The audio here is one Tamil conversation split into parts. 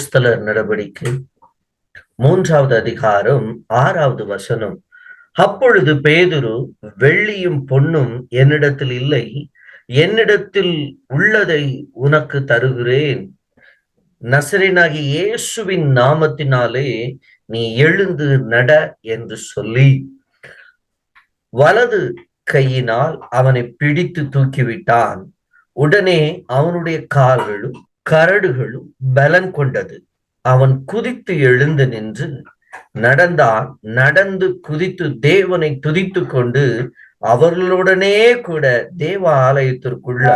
அப்போஸ்தலர் நடவடிக்கை. மூன்றாவது அதிகாரம் ஆறாவது வசனம். அப்பொழுது பேதுரு வெள்ளியும் பொன்னும் என்னிடத்தில் இல்லை. என்னிடத்தில் உள்ளதை உனக்கு தருகிறேன். நசரேனாகி இயேசுவின் நாமத்தினாலே நீ எழுந்து நட என்று சொல்லி வலது கையினால் அவனை பிடித்து தூக்கிவிட்டான். உடனே அவனுடைய கால்களும் கரடுகளும் பலன் கொண்டது. அவன் குதித்து எழுந்து நின்று நடந்தான். நடந்து குதித்து தேவனை துதித்து கொண்டு அவர்களுடனே கூட தேவ ஆலயத்திற்குள்ள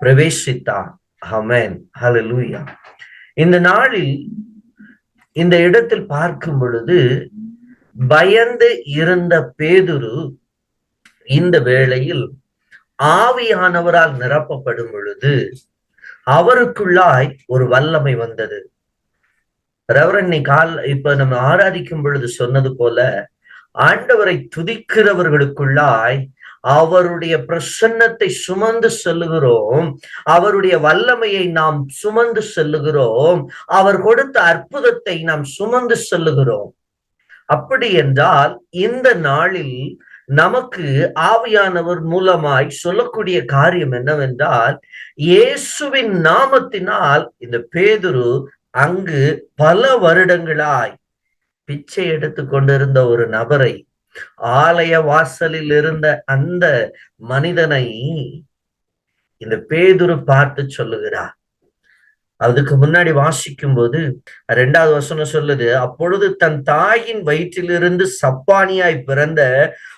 பிரவேசித்தான் ஹலலூயா இந்த நாளில் இந்த இடத்தில் பார்க்கும் பொழுது பயந்து இருந்த பேதுரு இந்த வேளையில் ஆவியானவரால் நிரப்பப்படும் பொழுது அவருக்குள்ளாய் ஒரு வல்லமை வந்தது. ரெவரன் கால் இப்ப நம்ம ஆராதிக்கும் பொழுது சொன்னது போல ஆண்டவரை துதிக்கிறவர்களுக்குள்ளாய் அவருடைய பிரசன்னத்தை சுமந்து செல்லுகிறோம். அவருடைய வல்லமையை நாம் சுமந்து செல்லுகிறோம். அவர் கொடுத்த அற்புதத்தை நாம் சுமந்து செல்லுகிறோம். அப்படி என்றால் இந்த நாளில் நமக்கு ஆவியானவர் மூலமாய் சொல்லக்கூடிய காரியம் என்னவென்றால் இயேசுவின் நாமத்தினால் இந்த பேதுரு அங்கு பல வருடங்களாய் பிச்சை எடுத்து கொண்டிருந்த ஒரு நபரை ஆலய வாசலில் இருந்த அந்த மனிதனை இந்த பேதுரு பார்த்து சொல்லுகிறார். அதுக்கு முன்னாடி வாசிக்கும் போது ரெண்டாவது வசனம் சொல்லுது அப்பொழுது தன் தாயின் வயிற்றிலிருந்து சப்பானியாய் பிறந்த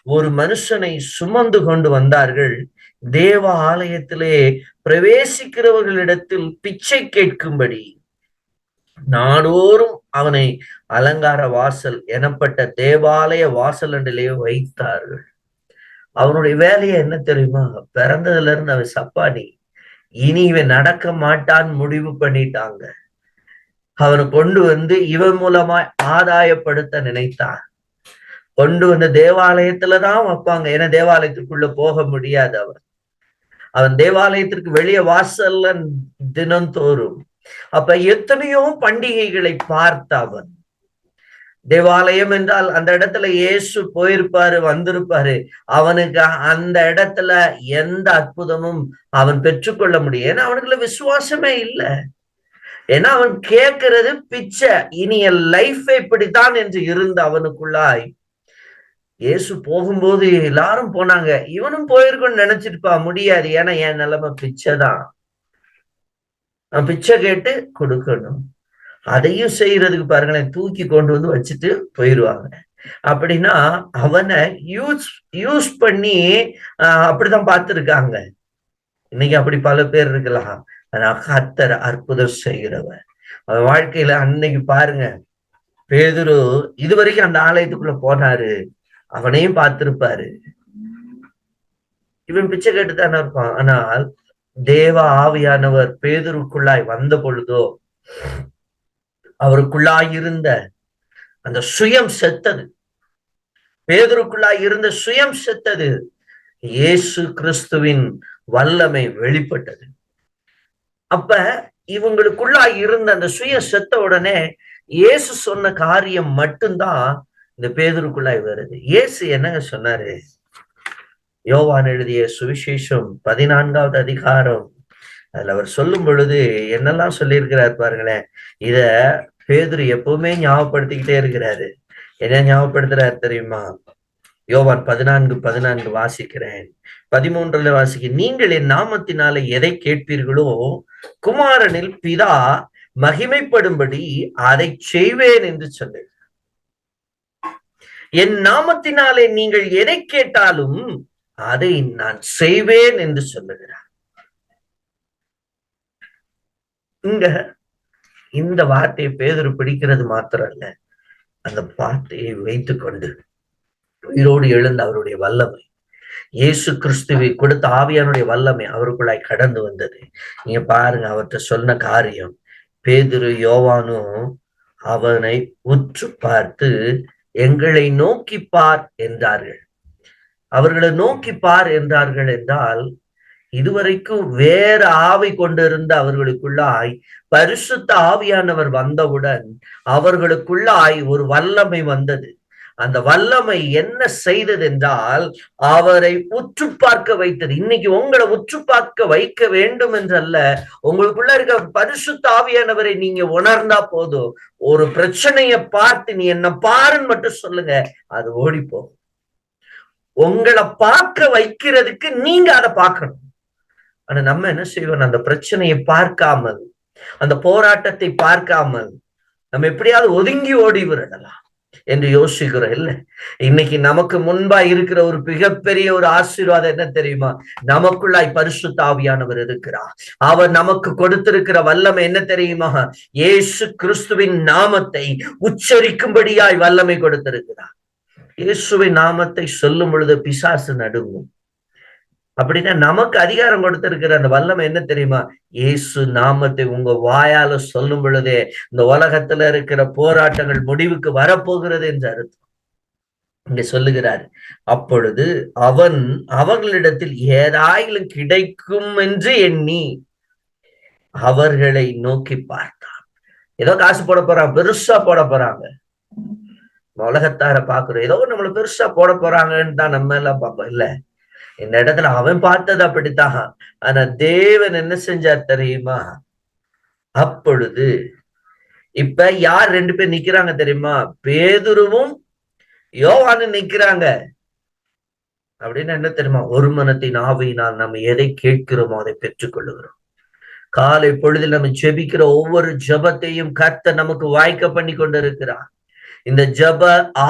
ஒரு மனுஷனை சுமந்து கொண்டு வந்தார்கள். தேவ ஆலயத்திலே பிரவேசிக்கிறவர்களிடத்தில் பிச்சை கேட்கும்படி. நாடோறும் அவனை அலங்கார வாசல் எனப்பட்ட தேவாலய வாசல் அண்டிலே வைத்தார்கள். அவனுடைய வேலையை என்ன தெரியுமா? பிறந்ததுல இருந்து அவன் சப்பானி. இனி இவன் நடக்க மாட்டான் முடிவு பண்ணிட்டாங்க. அவனை கொண்டு வந்து இவன் மூலமா ஆதாயப்படுத்த நினைத்தான். கொண்டு வந்து தேவாலயத்துலதான் வைப்பாங்க. ஏன்னா தேவாலயத்துக்குள்ள போக முடியாது அவன். அவன் தேவாலயத்திற்கு வெளியே வாசல்ல தினந்தோறும். அப்ப எத்தனையோ பண்டிகைகளை பார்த்த அவன். தேவாலயம் என்றால் அந்த இடத்துல இயேசு போயிருப்பாரு வந்திருப்பாரு. அவனுக்கு அந்த இடத்துல எந்த அற்புதமும் அவன் பெற்றுக்கொள்ள முடியும். ஏன்னா அவனுக்குள்ள விசுவாசமே இல்லை. ஏன்னா அவன் கேட்கறது பிச்சை. இனி என் லைஃப் இப்படித்தான் என்று இருந்த அவனுக்குள்ளாய் இயேசு போகும்போது எல்லாரும் போனாங்க. இவனும் போயிருக்கோன்னு நினைச்சிருப்பா முடியாது. ஏன்னா என் நிலைமை பிச்சை தான் பிச்சை கேட்டு கொடுக்கணும். அதையும் செய்யறதுக்கு பாருங்களேன் தூக்கி கொண்டு வந்து வச்சுட்டு போயிடுவாங்க அப்படின்னா அவனை யூஸ் யூஸ் பண்ணி அப்படிதான் பார்த்துருக்காங்க. இன்னைக்கு அப்படி பல பேர் இருக்கலாம். ஆனா கத்தர் அற்புதம் செய்கிறவன் அவன் வாழ்க்கையில அன்னைக்கு பாருங்க பேதுரு இது வரைக்கும் அந்த ஆலயத்துக்குள்ள போனாரு. அவனையும் பார்த்திருப்பாரு. இவன் பிச்சை கேட்டுதானே இருப்பான். ஆனால் தேவ ஆவியானவர் பேதுருக்குள்ளாய் வந்த பொழுதோ அவருக்குள்ளாய் இருந்த அந்த சுயம் செத்தது. பேதருக்குள்ளாய் இருந்த சுயம் செத்தது. இயேசு கிறிஸ்துவின் வல்லமை வெளிப்பட்டது. அப்ப இவங்களுக்குள்ளாய் இருந்த அந்த சுயம் செத்த உடனே இயேசு சொன்ன காரியம் மட்டும்தான் இந்த பேதருக்குள்ளாய் வருது. இயேசு என்னங்க சொன்னாரு? யோவான் எழுதிய சுவிசேஷம் பதினான்காவது அதிகாரம். அதுல அவர் சொல்லும் பொழுது என்னெல்லாம் சொல்லியிருக்கிறார் பாருங்களேன். இத பேதுரு எப்பவுமே ஞாபகப்படுத்திக்கிட்டே இருக்கிறாரு. என்ன ஞாபகப்படுத்துறாரு தெரியுமா? யோவான் பதினான்கு பதினான்கு வாசிக்கிறேன். பதிமூன்றுல வாசிக்க நீங்கள் என் நாமத்தினால எதை கேட்பீர்களோ குமாரனில் பிதா மகிமைப்படும்படி அதை செய்வேன் என்று சொன்னேன் என் நாமத்தினாலே நீங்கள் எதை கேட்டாலும் அதை நான் செய்வேன் என்று சொல்லுகிறார். இங்க இந்த வார்த்தையை பேதரு பிடிக்கிறது மாத்திரம் அல்ல அந்த வார்த்தையை வைத்துக் கொண்டு உயிரோடு எழுந்த அவருடைய வல்லமை. இயேசு கிறிஸ்துவை கொடுத்த ஆவியானுடைய வல்லமை அவருக்குள்ளாய் கடந்து வந்தது. நீங்க பாருங்க அவர்கிட்ட சொன்ன காரியம். பேதுரு யோவானும் அவனை உற்று பார்த்து எங்களை நோக்கி பார் என்றார்கள். அவர்களை நோக்கி பார் என்றார்கள் என்றால் இதுவரைக்கும் வேற ஆவி கொண்டிருந்த அவர்களுக்குள்ளாய் பரிசுத்த ஆவியானவர் வந்தவுடன் அவர்களுக்குள்ளாய் ஒரு வல்லமை வந்தது. அந்த வல்லமை என்ன செய்தது என்றால் அவரை உற்று பார்க்க வைத்தது. இன்னைக்கு உங்களை உற்று பார்க்க வைக்க வேண்டும் என்றல்ல. உங்களுக்குள்ள இருக்க பரிசுத்த ஆவியானவரை நீங்க உணர்ந்தா போதும். ஒரு பிரச்சனைய பார்த்து நீ என்ன பாருன்னு மட்டும் சொல்லுங்க அது ஓடிப்போம். உங்களை பார்க்க வைக்கிறதுக்கு நீங்க அதை பார்க்கணும். ஆனா நம்ம என்ன செய்வோம் அந்த பிரச்சனையை பார்க்காமல் அந்த போராட்டத்தை பார்க்காமல் நம்ம எப்படியாவது ஒதுங்கி ஓடி விடலாம் என்று யோசிக்கிறோம் இல்ல? இன்னைக்கு நமக்கு முன்பா இருக்கிற ஒரு மிகப்பெரிய ஒரு ஆசீர்வாதம் என்ன தெரியுமா? நமக்குள்ளாய் பரிசு தாவியானவர் இருக்கிறார். அவர் நமக்கு கொடுத்திருக்கிற வல்லமை என்ன தெரியுமா? இயேசு கிறிஸ்துவின் நாமத்தை உச்சரிக்கும்படியாய் வல்லமை கொடுத்திருக்கிறார். இயேசுவின் நாமத்தை சொல்லும் பொழுது பிசாசு நடுங்கும். அப்படின்னா நமக்கு அதிகாரம் கொடுத்திருக்கிற அந்த வல்லமை என்ன தெரியுமா? இயேசு நாமத்தை உங்க வாயால சொல்லும் பொழுதே இந்த உலகத்துல இருக்கிற போராட்டங்கள் முடிவுக்கு வரப்போகிறது என்று அர்த்தம். இங்க சொல்லுகிறார் அப்பொழுது அவன் அவர்களிடத்தில் ஏதாயிலும் கிடைக்கும் என்று எண்ணி அவர்களை நோக்கி பார்த்தான். ஏதோ காசு போட போறாங்க பெருசா போட போறாங்க. உலகத்தார பாக்குறோம் ஏதோ நம்மள பெருசா போட போறாங்கன்னு தான் நம்ம எல்லாம் பார்ப்போம். இல்ல இந்த இடத்துல அவன் பார்த்தது அப்படித்தான். ஆனா தேவன் என்ன செஞ்சார் தெரியுமா? அப்பொழுது இப்ப யார் ரெண்டு பேர் நிக்கிறாங்க தெரியுமா? பேதுருவும் யோவானு நிக்கிறாங்க. அப்படின்னு என்ன தெரியுமா? ஒரு மனத்தின் ஆவையினால் நம்ம எதை கேட்கிறோமோ அதை பெற்றுக்கொள்ளுகிறோம் காலை பொழுதில் நம்ம ஜெபிக்கிற ஒவ்வொரு ஜபத்தையும் கர்த்த நமக்கு வாய்க்க பண்ணி கொண்டிருக்கிறார். இந்த ஜப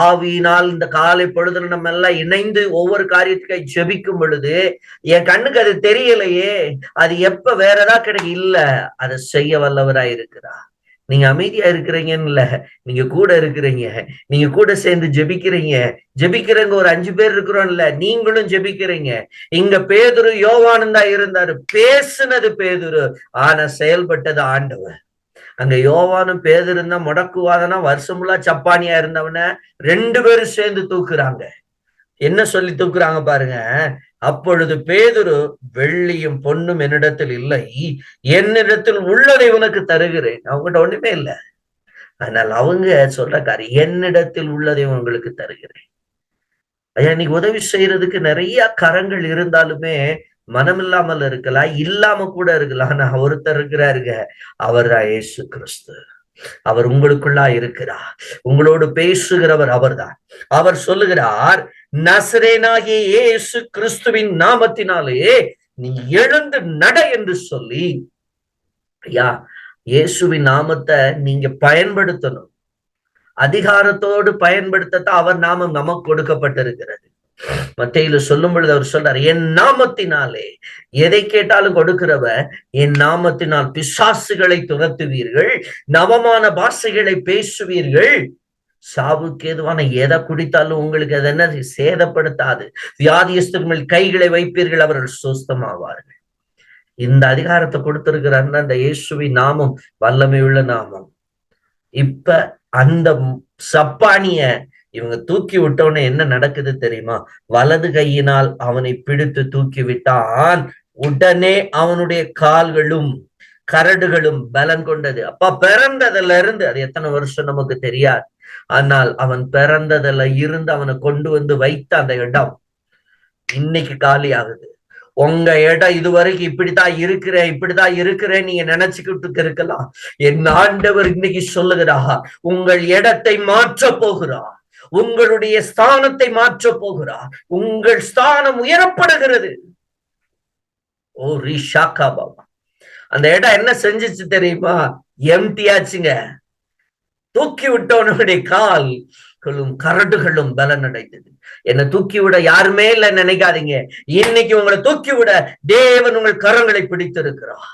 ஆவியினால் இந்த காலை பொழுதுல நம்ம எல்லாம் இணைந்து ஒவ்வொரு காரியத்துக்காய் ஜெபிக்கும் பொழுது என் கண்ணுக்கு அது தெரியலையே அது எப்ப வேற ஏதாவது கிடைக்கு இல்ல அதை செய்ய வல்லவரா இருக்கிறா. நீங்க அமைதியா இருக்கிறீங்கன்னு இல்ல நீங்க கூட இருக்கிறீங்க நீங்க கூட சேர்ந்து ஜெபிக்கிறீங்க ஜெபிக்கிறவங்க ஒரு அஞ்சு பேர் இருக்கிறோம் இல்ல நீங்களும் ஜெபிக்கிறீங்க. இங்க பேதுரு யோவானந்தா இருந்தாரு பேசுனது பேதுரு ஆனா செயல்பட்டது ஆண்டவர். அங்க யோவானும் பேதர் இருந்தா முடக்குவாதனா வருஷமுல்லா சப்பானியா இருந்தவன ரெண்டு பேரும் சேர்ந்து தூக்குறாங்க. என்ன சொல்லி தூக்குறாங்க பாருங்க. அப்பொழுது பேதுரு வெள்ளியும் பொண்ணும் என்னிடத்தில் இல்லை. என்னிடத்தில் உள்ளதை உனக்கு தருகிறேன். அவங்ககிட்ட ஒண்ணுமே இல்லை. ஆனால் அவங்க சொல்றக்காரு என்னிடத்தில் உள்ளதை உங்களுக்கு தருகிறேன். ஐயா இன்னைக்கு உதவி செய்யறதுக்கு நிறைய கரங்கள் இருந்தாலுமே மனம் இல்லாமல் இருக்கலாம் இல்லாம கூட இருக்கலாம். ஆனா ஒருத்தர் இருக்கிறாருங்க. அவர் தான் ஏசு கிறிஸ்து. அவர் உங்களுக்குள்ளா இருக்கிறார். உங்களோடு பேசுகிறவர் அவர்தான் அவர் சொல்லுகிறார் நசரேனாகிய இயேசு கிறிஸ்துவின் நாமத்தினாலே நீ எழுந்து நட என்று சொல்லி ஐயா இயேசுவின் நாமத்தை நீங்க பயன்படுத்தணும். அதிகாரத்தோடு பயன்படுத்தத்தான் அவர் நாமம் நமக்கு கொடுக்கப்பட்டிருக்கிறது. மத்தையில சொல்லும் பொழுது அவர் சொல்றார் என் நாமத்தினாலே எதை கேட்டாலும் கொடுக்கிறவர் என் நாமத்தினால் பிசாசுகளை துரத்துவீர்கள் நவமான பாஷைகளை பேசுவீர்கள். சாவுக்கு எதுவான எதை குடித்தாலும் உங்களுக்கு அது என்ன சேதப்படுத்தாது. வியாதியஸ்தர்கள் கைகளை வைப்பீர்கள் அவர்கள் சுஸ்தமாவார்கள். இந்த அதிகாரத்தை கொடுத்திருக்கிற அந்த இயேசுவி நாமம் வல்லமை உள்ள நாமம். இப்ப அந்த சப்பானிய இவங்க தூக்கி விட்டவன என்ன நடக்குது தெரியுமா? வலது கையினால் அவனை பிடித்து தூக்கி விட்டான். உடனே அவனுடைய கால்களும் கரடுகளும் பலன் கொண்டது. அப்பா பிறந்ததுல இருந்து அது எத்தனை வருஷம் நமக்கு தெரியாது. ஆனால் அவன் பிறந்ததுல இருந்து அவனை கொண்டு வந்து வைத்த அந்த இடம் இன்னைக்கு காலி ஆகுது உங்க இடம் இதுவரைக்கும் இப்படித்தான் இருக்கிறேன் இப்படித்தான் இருக்கிறேன் நீங்க நினைச்சுக்கிட்டு இருக்கலாம். என் ஆண்டவர் இன்னைக்கு சொல்லுகிறா உங்கள் இடத்தை மாற்ற போகிறா உங்களுடைய ஸ்தானத்தை மாற்ற போகிறார். உங்கள் ஸ்தானம் உயரப்படுகிறது. ஓ ரிஷாக்கா பாபா. அந்த இடம் என்ன செஞ்சிச்சு தெரியுமா? எம்டியாச்சுங்க தூக்கி விட்டவனுடைய கால் களும் கரடுகளும் பலன் அடைந்தது என்னை தூக்கி விட யாருமே இல்ல நினைக்காதீங்க. இன்னைக்கு உங்களை தூக்கி விட தேவன் உங்கள் கரங்களை பிடித்திருக்கிறார்.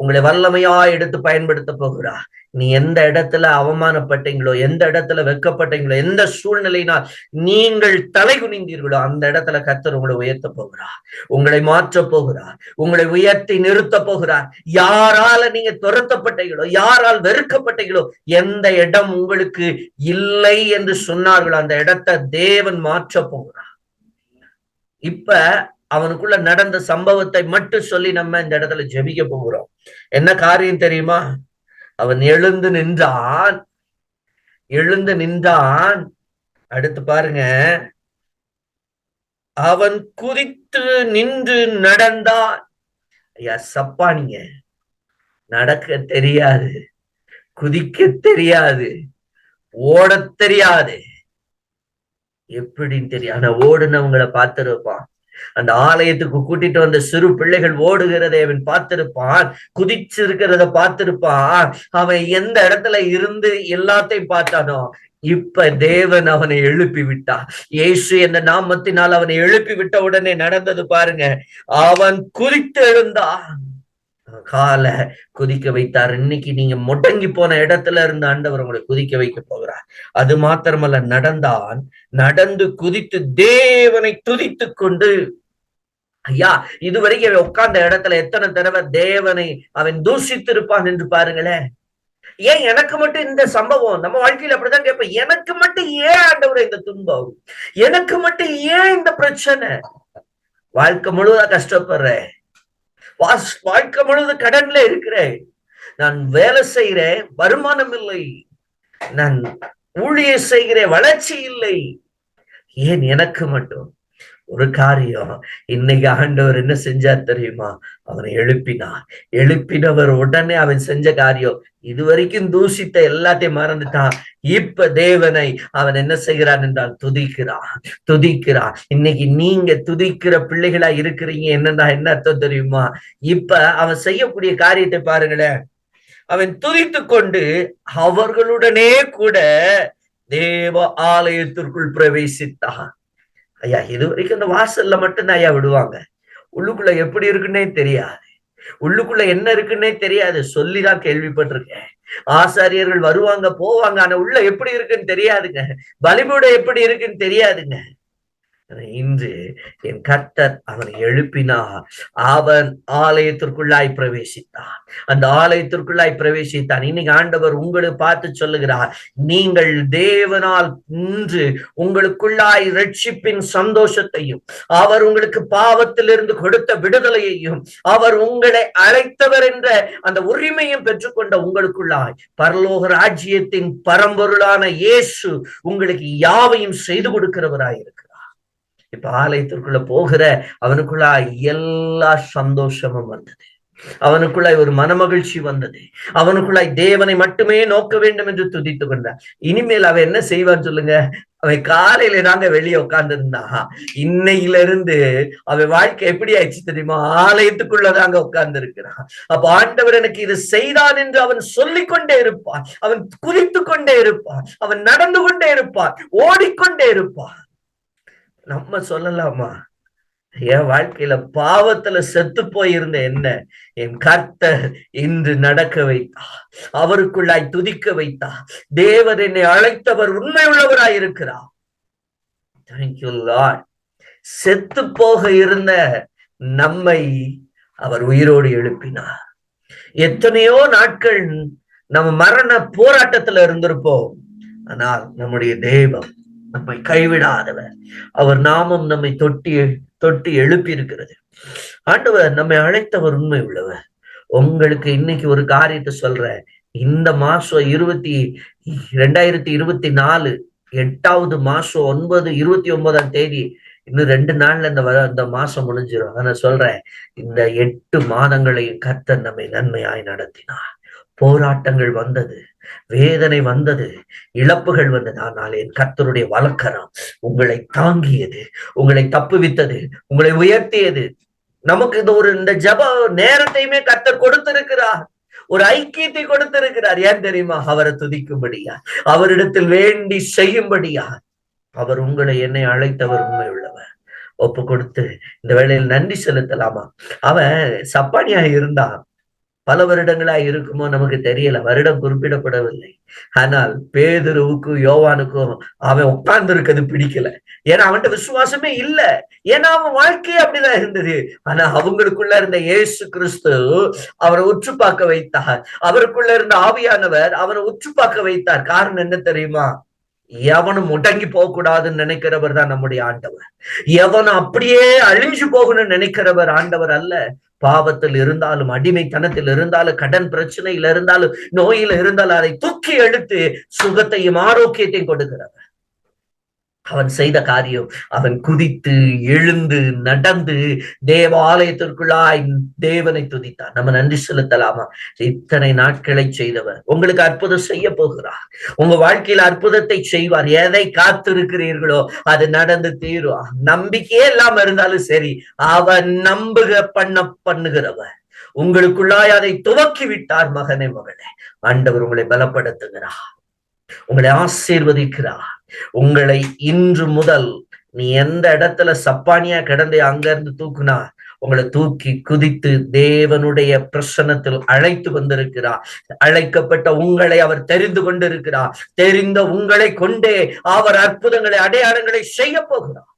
உங்களை வல்லமையா எடுத்து பயன்படுத்த போகிறா நீ எந்த இடத்துல அவமானப்பட்டீங்களோ எந்த இடத்துல வெக்கப்பட்டீங்களோ எந்த சூழ்நிலையினால் நீங்கள் தலை குனிந்தீர்களோ அந்த இடத்துல கத்தர் உங்களை உயர்த்த போகிறார். உங்களை மாற்ற போகிறார். உங்களை உயர்த்தி நிறுத்த போகிறார். யாரால நீங்க துரத்தப்பட்டீங்களோ யாரால் வெறுக்கப்பட்டீங்களோ எந்த இடம் உங்களுக்கு இல்லை என்று சொன்னார்களோ அந்த இடத்தை தேவன் மாற்ற போகிறார். இப்ப அவனுக்குள்ள நடந்த சம்பவத்தை மட்டும் சொல்லி நம்ம இந்த இடத்துல ஜெபிக்க போகிறோம். என்ன காரியம் தெரியுமா? அவன் எழுந்து நின்றான். எழுந்து நின்றான். அடுத்து பாருங்க. அவன் குதித்து நின்று நடந்தான். ஐயா சப்பானிங்க நடக்க தெரியாது. குதிக்க தெரியாது. ஓட தெரியாது. எப்படின்னு தெரியும் ஆனா ஓடுனவங்களை பார்த்துருப்பான். அந்த ஆலயத்துக்கு கூட்டிட்டு வந்த சிறு பிள்ளைகள் ஓடுகிறதை அவன் பார்த்திருப்பான். குதிச்சிருக்கிறத பார்த்திருப்பான். அவன் எந்த இடத்துல இருந்து எல்லாத்தையும் பார்த்தானோ இப்ப தேவன் அவனை எழுப்பி விட்டா இயேசு என்ற நாமத்தினால் அவனை எழுப்பி விட்ட உடனே நடந்தது பாருங்க. அவன் குதித்து எழுந்தான் கால குதிக்க வைத்தார். இன்னைக்கு நீங்க முடங்கி போன இடத்துல இருந்த ஆண்டவர் உங்களை குதிக்க வைக்க போகிறார். அது மாத்திரமல்ல நடந்தான். நடந்து குதித்து தேவனை துதித்து கொண்டு ஐயா இதுவரைக்கும் அவன் உட்கார்ந்த இடத்துல எத்தனை தடவை தேவனை அவன் தூஷித்திருப்பான் என்று பாருங்களேன். ஏன் எனக்கு மட்டும் இந்த சம்பவம்? நம்ம வாழ்க்கையில அப்படிதான் கேட்பேன் எனக்கு மட்டும் ஏன் ஆண்டவர் இந்த துன்பம்? எனக்கு மட்டும் ஏன் இந்த பிரச்சனை? வாழ்க்கை முழுவதா கஷ்டப்படுறேன். வாழ்க்கை முழுது கடன்ல இருக்கிறேன். நான் வேலை செய்கிறேன் வருமானம் இல்லை. நான் ஊழிய செய்கிறேன் வளர்ச்சி இல்லை. ஏன் எனக்கு மட்டும்? ஒரு காரியம். இன்னைக்கு ஆண்டவர் என்ன செஞ்சார் தெரியுமா? அவனை எழுப்பினார். எழுப்பினவர் உடனே அவன் செஞ்ச காரியம் இதுவரைக்கும் தூசித்த எல்லாத்தையும் மறந்துட்டான். இப்ப தேவனை அவன் என்ன செய்கிறான் என்றால் துதிக்கிறான். துதிக்கிறான். இன்னைக்கு நீங்க துதிக்கிற பிள்ளைகளா இருக்கிறீங்க என்னன்னா என்ன அர்த்தம் தெரியுமா? இப்ப அவன் செய்யக்கூடிய காரியத்தை பாருங்களேன். அவன் துதித்து கொண்டு அவர்களுடனே கூட தேவ ஆலயத்திற்குள் பிரவேசித்தான். ஐயா இது வரைக்கும் இந்த வாசல்ல மட்டும்தான் ஐயா விடுவாங்க. உள்ளுக்குள்ள எப்படி இருக்குன்னே தெரியாது. உள்ளுக்குள்ள என்ன இருக்குன்னே தெரியாது. சொல்லிதான் கேள்விப்பட்டிருக்கேன். ஆசாரியர்கள் வருவாங்க போவாங்க ஆனா உள்ள எப்படி இருக்குன்னு தெரியாதுங்க. பலிபீட எப்படி இருக்குன்னு தெரியாதுங்க. இன்று என் கர்த்தர் அவனை எழுப்பினார். அவன் ஆலயத்திற்குள்ளாய் பிரவேசித்தான். அந்த ஆலயத்திற்குள்ளாய் பிரவேசித்தான். இன்னைக்கு ஆண்டவர் உங்களை பார்த்து சொல்லுகிறார். நீங்கள் தேவனால் இன்று உங்களுக்குள்ளாய் ரட்சிப்பின் சந்தோஷத்தையும் அவர் உங்களுக்கு பாவத்திலிருந்து கொடுத்த விடுதலையையும் அவர் உங்களை அழைத்தவர் என்ற அந்த உரிமையும் பெற்றுக்கொண்ட உங்களுக்குள்ளாய் பரலோக ராஜ்யத்தின் பரம்பொருளான இயேசு உங்களுக்கு யாவையும் செய்து கொடுக்கிறவராயிருக்கிறார். இப்ப ஆலயத்திற்குள்ள போகிற அவனுக்குள்ள எல்லா சந்தோஷமும் வந்தது. அவனுக்குள்ளாய் ஒரு மனமகிழ்ச்சி வந்தது. அவனுக்குள்ளாய் தேவனை மட்டுமே நோக்க வேண்டும் என்று துதித்து கொண்டான். இனிமேல் அவன் என்ன செய்வான்னு சொல்லுங்க? அவன் காலையில தாங்க வெளியே உட்கார்ந்து இருந்தா இன்னையில இருந்து அவன் வாழ்க்கை எப்படி ஆயிடுச்சு தெரியுமா? ஆலயத்துக்குள்ளதாங்க உட்கார்ந்து இருக்கிறான் அப்ப ஆண்டவர் எனக்கு இது செய்தான் என்று அவன் சொல்லிக்கொண்டே இருப்பான். அவன் குறித்து கொண்டே இருப்பான். அவன் நடந்து கொண்டே இருப்பான். ஓடிக்கொண்டே இருப்பான். நம்ம சொல்லலாமா? என் வாழ்க்கையில பாவத்துல செத்து போயிருந்த என்ன? என் கர்த்தர் இன்று நடக்க வைத்தா அவருக்குள்ளாய் துதிக்க வைத்தா தேவர் என்னை அழைத்தவர் உண்மை உள்ளவராய் இருக்கிறார் தேங்க்யூ லார்ட் செத்து போக இருந்த நம்மை அவர் உயிரோடு எழுப்பினார். எத்தனையோ நாட்கள் நம்ம மரண போராட்டத்துல இருந்திருப்போம். ஆனால் நம்முடைய தெய்வம் நம்மை கைவிடாதவர். அவர் நாமம் நம்மை தொட்டி தொட்டி எழுப்பி இருக்கிறது ஆண்டவர் நம்மை அழைத்தவர் உண்மை உள்ளவர். உங்களுக்கு இன்னைக்கு ஒரு காரியத்தை சொல்றேன். இந்த மாசம் இருபத்தி ரெண்டாயிரத்தி இருபத்தி நாலு எட்டாவது மாசம் ஒன்பது இருபத்தி ஒன்பதாம் தேதி இன்னும் ரெண்டு நாள்ல இந்த இந்த மாசம் முடிஞ்சிடும் ஆனா சொல்றேன் இந்த எட்டு மாதங்களையும் கர்த்தர் நம்மை நன்மையாய் நடத்தினார். போராட்டங்கள் வந்தது. வேதனை வந்தது இழப்புகள் வந்தது. ஆனால் என் கர்த்தருடைய வழக்கரம் உங்களை தாங்கியது உங்களை தப்புவித்தது உங்களை உயர்த்தியது. நமக்கு இந்த ஒரு இந்த ஜப நேரத்தையுமே கர்த்தர் கொடுத்திருக்கிறார். ஒரு ஐக்கியத்தை கொடுத்திருக்கிறார். ஏன் தெரியுமா? அவரை துதிக்கும்படியா? அவரிடத்தில் வேண்டி செய்யும்படியா? அவர் உங்களை என்னை அழைத்தவர் உண்மை உள்ளவர். ஒப்பு கொடுத்து இந்த வேளையில் நன்றி செலுத்தலாமா? அவன் சப்பானியா இருந்தான். பல வருடங்களா இருக்குமோ நமக்கு தெரியல. வருடம் குறிப்பிடப்படவில்லை. ஆனால் பேதுருவுக்கும் யோவானுக்கும் அவன் உட்கார்ந்து இருக்கிறது பிடிக்கல. ஏன்னா அவன்கிட்ட விசுவாசமே இல்ல. ஏன்னா அவன் வாழ்க்கையே அப்படிதான் இருந்தது. ஆனா அவங்களுக்குள்ள இருந்த இயேசு கிறிஸ்து அவரை உற்று பார்க்க வைத்தார். அவருக்குள்ள இருந்த ஆவியானவர் அவரை உற்று பார்க்க வைத்தார். காரணம் என்ன தெரியுமா? எவனும் முடங்கி போகக்கூடாதுன்னு நினைக்கிறவர் தான் நம்முடைய ஆண்டவர். எவனும் அப்படியே அழிஞ்சு போகணும்னு நினைக்கிறவர் ஆண்டவர் அல்ல. பாவத்தில் இருந்தாலும் அடிமைத்தனத்தில் இருந்தாலும் கடன் பிரச்சனையில இருந்தாலும் நோயில இருந்தாலும் அதை தூக்கி எடுத்து சுகத்தையும் ஆரோக்கியத்தையும் கொடுக்கிறவர் அவன் செய்த காரியம் அவன் குதித்து எழுந்து நடந்து தேவாலயத்திற்குள்ளாய் தேவனை துதித்தான். நம்ம நன்றி செலுத்தலாமா? இத்தனை நாட்களை செய்தவர். உங்களுக்கு அற்புதம் செய்ய போகிறார். உங்க வாழ்க்கையில அற்புதத்தை செய்வார். எதை காத்திருக்கிறீர்களோ அது நடந்து தீரும். நம்பிக்கையே இல்லாம இருந்தாலும் சரி அவன் நம்புக பண்ண பண்ணுகிறவன் உங்களுக்குள்ளாய் அதை துவக்கி விட்டார் மகனே மகளே. ஆண்டவர் உங்களை பலப்படுத்துகிறார். உங்களை ஆசீர்வதிக்கிறார். உங்களை இன்று முதல் நீ எந்த இடத்துல சப்பானியா கிடந்து அங்க இருந்து தூக்குனா உங்களை தூக்கி குதித்து தேவனுடைய பிரசனத்தில் அழைத்து வந்திருக்கிறார். அழைக்கப்பட்ட உங்களை அவர் தெரிந்து கொண்டிருக்கிறார். தெரிந்த உங்களை கொண்டே அவர் அற்புதங்களை அடையாளங்களை செய்ய போகிறார்.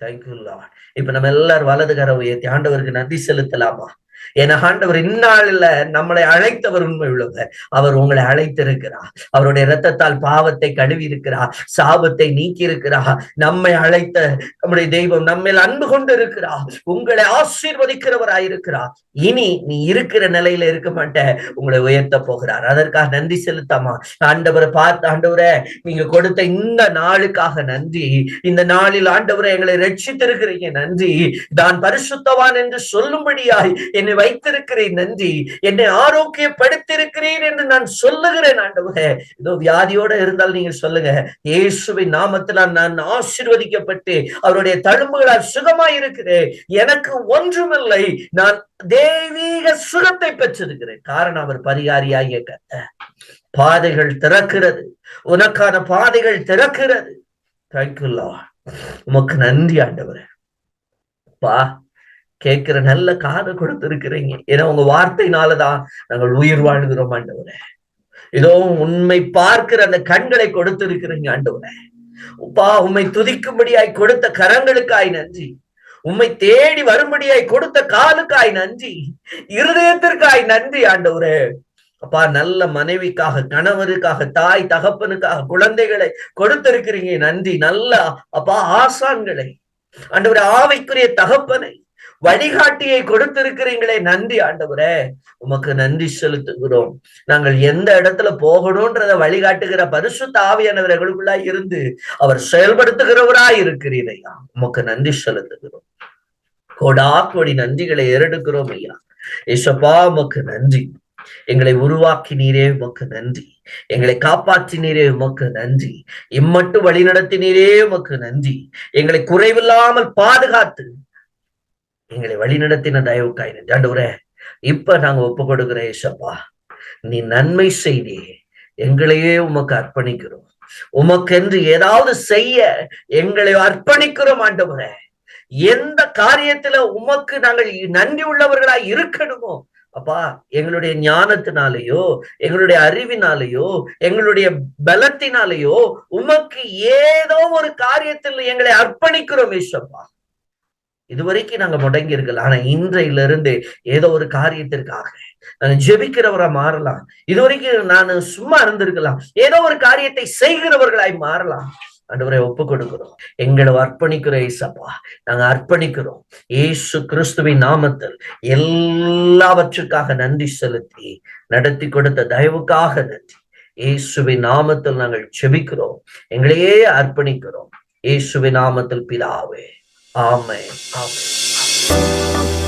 தேங்க்யூ இப்ப நம்ம எல்லாரும் வலது கரை உயர்த்தி ஆண்டவருக்கு நன்றி செலுத்தலாமா? என ஆண்டவர் இந்நாளில் நம்மளை அழைத்தவர் உண்மை உள்ளவர். அவர் உங்களை அழைத்திருக்கிறார். அவருடைய இரத்தத்தால் பாவத்தை கழுவி இருக்கிறார் சாபத்தை நீக்கி இருக்கிறார் நம்மை அழைத்த நம்முடைய தெய்வம் நம்மில் அன்பு கொண்டு இருக்கிறார் உங்களை ஆசீர்வதிக்கிறவராயிருக்கிறார். இனி நீ இருக்கிற நிலையில இருக்க மாட்ட. உங்களை உயர்த்த போகிறார். அதற்காக நன்றி செலுத்தாமா? ஆண்டவரை பார்த்து ஆண்டவரை நீங்க கொடுத்த இந்த நாளுக்காக நன்றி. இந்த நாளில் ஆண்டவரை எங்களை ரட்சித்திருக்கிறீங்க. நன்றி. தான் பரிசுத்தவான் என்று சொல்லும்படியாய் என்னை என்னை வைத்திருக்கிறேன் நன்றி என்னை ஆரோக்கியப்படுத்திருக்கிறேன் என்று நான் சொல்லுகிறேன் ஆண்டவரே. ஏதோ வியாதியோட இருந்தால் நீங்க சொல்லுங்க. இயேசுவின் நாமத்தில் நான் ஆசிர்வதிக்கப்பட்டு அவருடைய தழும்புகளால் சுகமாய் இருக்கிறேன் எனக்கு ஒன்றுமில்லை. நான் தெய்வீக சுகத்தை பெற்றிருக்கிறேன். காரணம் அவர் பரிகாரியாகிய கத்த பாதைகள் திறக்கிறது. உனக்கான பாதைகள் திறக்கிறது. தேங்க்யூ உமக்கு நன்றி ஆண்டவரே. பா கேட்கிற நல்ல காதை கொடுத்திருக்கிறீங்க. ஏன்னா உங்க வார்த்தையினாலதான் நாங்கள் உயிர் வாழ்கிறோம் ஆண்டவரே. ஏதோ உண்மை பார்க்கிற அந்த கண்களை கொடுத்திருக்கிறீங்க ஆண்டவரே. உப்பா உண்மை துதிக்கும்படியாய் கொடுத்த கரங்களுக்காய் நன்றி. உண்மை தேடி வரும்படியாய் கொடுத்த காலுக்காய் நன்றி. இருதயத்திற்காய் நன்றி ஆண்டவரே. அப்பா நல்ல மனைவிக்காக கணவருக்காக தாய் தகப்பனுக்காக குழந்தைகளை கொடுத்திருக்கிறீங்க நன்றி. நல்ல அப்பா ஆசான்களை. ஆண்டவர் ஆவைக்குரிய தகப்பனை. வழிகாட்டியை கொடுத்திருக்கிறீங்களே. நன்றி ஆண்டவரே. உமக்கு நன்றி செலுத்துகிறோம். நாங்கள் எந்த இடத்துல போகணும்ன்றத வழிகாட்டுகிற பரிசு தாவியானவர்களுக்குள்ளா இருந்து அவர் செயல்படுத்துகிறவராய் இருக்கிறீரையா உமக்கு நன்றி செலுத்துகிறோம். கோடா கோடி நன்றிகளை ஏறெடுக்கிறோம் ஐயா. இசப்பா உமக்கு நன்றி. எங்களை உருவாக்கினீரே உமக்கு நன்றி. எங்களை காப்பாற்றினீரே உமக்கு நன்றி. இம்மட்டு வழி நடத்தினீரே உமக்கு நன்றி. எங்களை குறைவில்லாமல் பாதுகாத்து எங்களை வழிநடத்தின தயவுக்காய் நன்றி. இப்ப நாங்க ஒப்பு கொடுக்கிற ஏசப்பா நீ நன்மை செய்தி. எங்களையே உமக்கு அர்ப்பணிக்கிறோம். உமக்கென்று ஏதாவது செய்ய எங்களை அர்ப்பணிக்கிறோம் ஆண்டவரே. எந்த காரியத்துல உமக்கு நாங்கள் நன்றி உள்ளவர்களா இருக்கணுமோ அப்பா எங்களுடைய ஞானத்தினாலேயோ எங்களுடைய அறிவினாலேயோ எங்களுடைய பலத்தினாலேயோ உமக்கு ஏதோ ஒரு காரியத்தில் எங்களை அர்ப்பணிக்கிறோம் ஈஸ்வப்பா இதுவரைக்கும் நாங்க முடங்கி இருக்கலாம் ஆனா இன்றையில இருந்து ஏதோ ஒரு காரியத்திற்காக நான் ஜெபிக்கிறவரா மாறலாம். இதுவரைக்கும் நான் சும்மா இருந்திருக்கலாம். ஏதோ ஒரு காரியத்தை செய்கிறவர்களாய் மாறலாம். ஆண்டவரை ஒப்பு கொடுக்கிறோம் எங்களை அர்ப்பணிக்கிறோம் ஏசப்பா நாங்க அர்ப்பணிக்கிறோம். ஏசு கிறிஸ்துவின் நாமத்தில் எல்லாவற்றுக்காக நன்றி செலுத்தி நடத்தி கொடுத்த தயவுக்காக நன்றி. இயேசுவின் நாமத்தில் நாங்கள் செபிக்கிறோம் எங்களையே அர்ப்பணிக்கிறோம். இயேசுவின் நாமத்தில் பிதாவே. Amém. Amém. Amém.